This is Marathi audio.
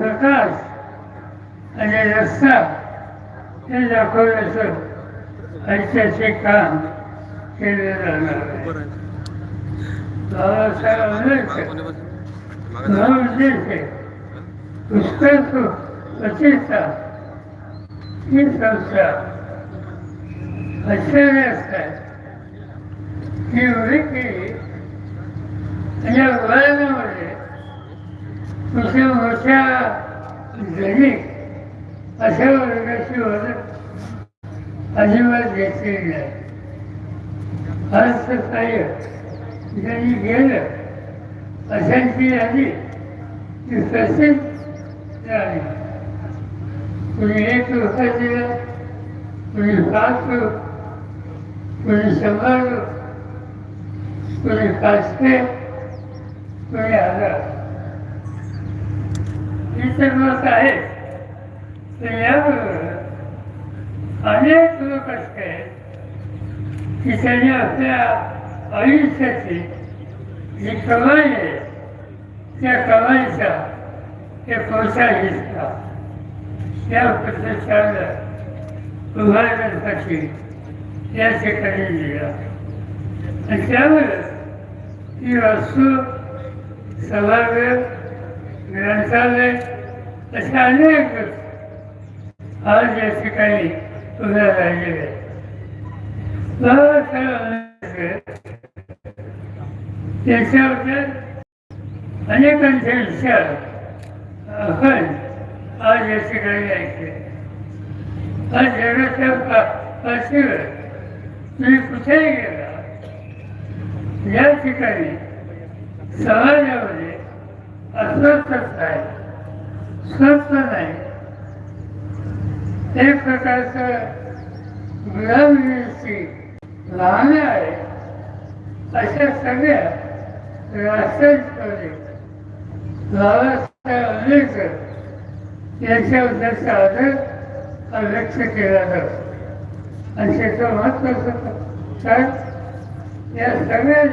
प्रकाश. आणि रस्ता हे दाखवण्याचं ऐतिहासिक काम केले जाणार आहे बाबासाहेब आंबेडकर हा उद्देश आहे पुस्तक प्रतिष्ठा ही संस्था आश्चर्य असतात. ही एवढी केली आणि या वर्गामध्ये जणी अशा वर्गाची ओळख अजिबात घेतलेली नाही. आज सकाळी ज्यांनी गेलं अशांची यादी ती तशीच झाली. कुणी एक रुपया दिला कुणी पाच रुपये कुणी शंभर रुपये कुणी पाचशे कुणी हजार. ही तर तर याबरोबर अनेक लोक असे आहेत की त्यांनी आपल्या आयुष्याची जी कमाई आहे त्या कमाईचा ते प्रोत्साहित हिस्सा या प्रतिष्ठानला उभारण्यासाठी या ठिकाणी दिला आणि त्यामुळे ही वास्तू सभागृह ग्रंथालय अशा अनेक आज या ठिकाणी उभ्या राहिलेले त्याच्याबद्दल अनेकांचे विचार आपण आज या ठिकाणी ऐकले. आज जगाच्या पाठीवर तुम्ही कुठेही गेला या ठिकाणी समाजामध्ये अस्वस्थता आहे स्वस्थ नाही एक प्रकारचं गुलामगिरीची लहान आहे. अशा सगळ्या राष्ट्रवादी बाबासाहेब आंबेडकर यांच्याबद्दलचा आदर हा व्यक्त केला जातो. आणि त्याचं महत्वाचं तर या सगळ्या